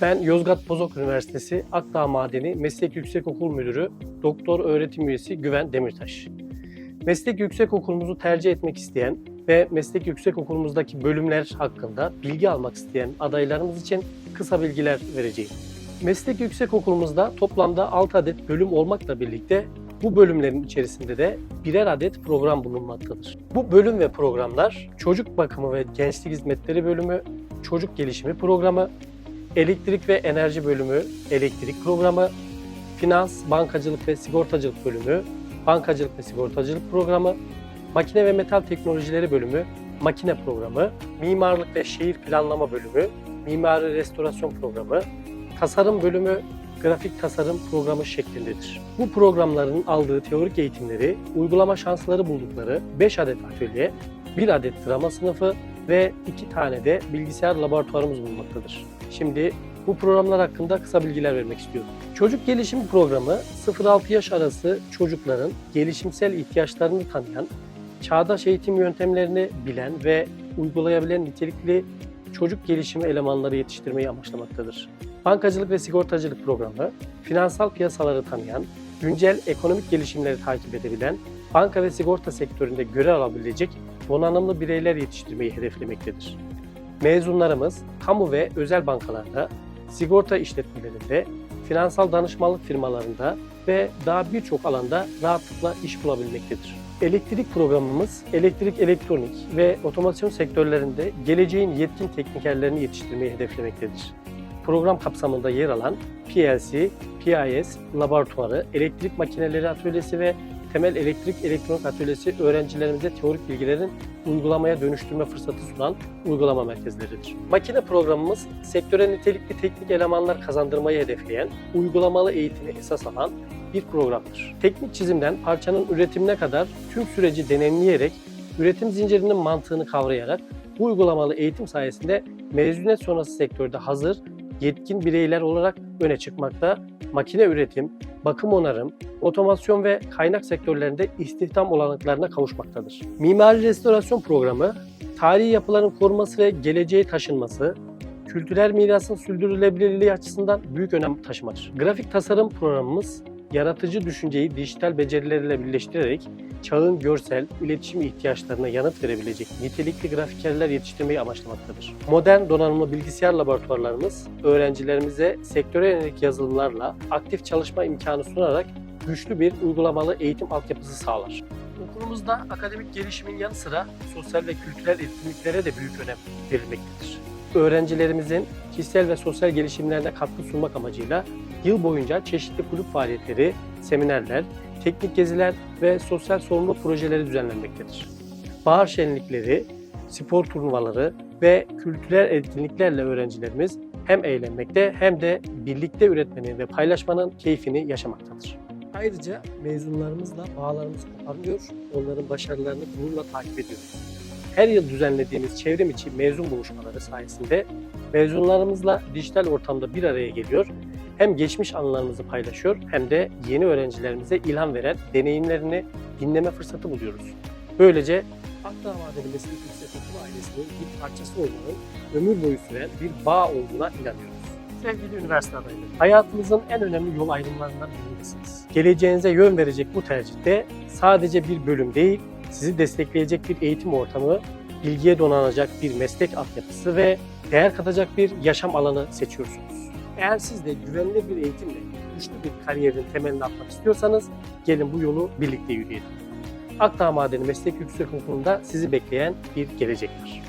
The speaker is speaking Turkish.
Ben Yozgat Bozok Üniversitesi Akdağ Madeni Meslek Yüksekokul Müdürü Doktor Öğretim Üyesi Güven Demirtaş. Meslek yüksekokulumuzu tercih etmek isteyen ve meslek yüksekokulumuzdaki bölümler hakkında bilgi almak isteyen adaylarımız için kısa bilgiler vereceğim. Meslek yüksekokulumuzda toplamda 6 adet bölüm olmakla birlikte bu bölümlerin içerisinde de birer adet program bulunmaktadır. Bu bölüm ve programlar çocuk bakımı ve gençlik hizmetleri bölümü, çocuk gelişimi programı, elektrik ve enerji bölümü, elektrik programı, finans, bankacılık ve sigortacılık bölümü, bankacılık ve sigortacılık programı, makine ve metal teknolojileri bölümü, makine programı, mimarlık ve şehir planlama bölümü, mimari restorasyon programı, tasarım bölümü, grafik tasarım programı şeklindedir. Bu programların aldığı teorik eğitimleri, uygulama şansları buldukları 5 adet atölye, 1 adet drama sınıfı ve 2 tane de bilgisayar laboratuvarımız bulunmaktadır. Şimdi bu programlar hakkında kısa bilgiler vermek istiyorum. Çocuk Gelişim Programı 0-6 yaş arası çocukların gelişimsel ihtiyaçlarını tanıyan, çağdaş eğitim yöntemlerini bilen ve uygulayabilen nitelikli çocuk gelişimi elemanları yetiştirmeyi amaçlamaktadır. Bankacılık ve sigortacılık programı, finansal piyasaları tanıyan, güncel ekonomik gelişimleri takip edebilen, banka ve sigorta sektöründe görev alabilecek donanımlı bireyler yetiştirmeyi hedeflemektedir. Mezunlarımız kamu ve özel bankalarda, sigorta işletmelerinde, finansal danışmanlık firmalarında ve daha birçok alanda rahatlıkla iş bulabilmektedir. Elektrik programımız elektrik, elektronik ve otomasyon sektörlerinde geleceğin yetkin teknikerlerini yetiştirmeyi hedeflemektedir. Program kapsamında yer alan PLC, PIS, laboratuvarı, elektrik makineleri atölyesi ve temel elektrik elektronik atölyesi öğrencilerimize teorik bilgilerin uygulamaya dönüştürme fırsatı sunan uygulama merkezleridir. Makine programımız sektöre nitelikli teknik elemanlar kazandırmayı hedefleyen, uygulamalı eğitimi esas alan bir programdır. Teknik çizimden parçanın üretimine kadar tüm süreci deneyimleyerek, üretim zincirinin mantığını kavrayarak bu uygulamalı eğitim sayesinde mezuniyet sonrası sektörde hazır, yetkin bireyler olarak öne çıkmakta, makine üretim, bakım onarım, otomasyon ve kaynak sektörlerinde istihdam olanaklarına kavuşmaktadır. Mimari Restorasyon Programı, tarihi yapıların korunması ve geleceğe taşınması, kültürel mirasın sürdürülebilirliği açısından büyük önem taşımadır. Grafik tasarım programımız, yaratıcı düşünceyi dijital becerilerle birleştirerek çağın görsel, iletişim ihtiyaçlarına yanıt verebilecek nitelikli grafikerler yetiştirmeyi amaçlamaktadır. Modern donanımlı bilgisayar laboratuvarlarımız öğrencilerimize sektöre yönelik yazılımlarla aktif çalışma imkanı sunarak güçlü bir uygulamalı eğitim altyapısı sağlar. Okulumuzda akademik gelişimin yanı sıra sosyal ve kültürel etkinliklere de büyük önem verilmektedir. Öğrencilerimizin kişisel ve sosyal gelişimlerine katkı sunmak amacıyla yıl boyunca çeşitli kulüp faaliyetleri, seminerler, teknik geziler ve sosyal sorumluluk projeleri düzenlenmektedir. Bahar şenlikleri, spor turnuvaları ve kültürel etkinliklerle öğrencilerimiz hem eğlenmekte hem de birlikte üretmenin ve paylaşmanın keyfini yaşamaktadır. Ayrıca mezunlarımızla bağlarımızı koparmıyor, onların başarılarını gururla takip ediyoruz. Her yıl düzenlediğimiz çevrim içi mezun buluşmaları sayesinde mezunlarımızla dijital ortamda bir araya geliyor, hem geçmiş anılarımızı paylaşıyor hem de yeni öğrencilerimize ilham veren deneyimlerini dinleme fırsatı buluyoruz. Böylece Akdağ Madeni Meslek Yüksekokulu ailesinin bir parçası olmanın ömür boyu süren bir bağ olduğuna inanıyoruz. Sevgili üniversite adayları, hayatınızın en önemli yol ayrımlarından birindesiniz. Geleceğinize yön verecek bu tercihte sadece bir bölüm değil, sizi destekleyecek bir eğitim ortamı, bilgiye donanacak bir meslek altyapısı ve değer katacak bir yaşam alanı seçiyorsunuz. Eğer siz de güvenli bir eğitimle güçlü bir kariyerin temelini atmak istiyorsanız gelin bu yolu birlikte yürüyelim. Akdağ Madeni Meslek Yüksekokulu'nda sizi bekleyen bir gelecek var.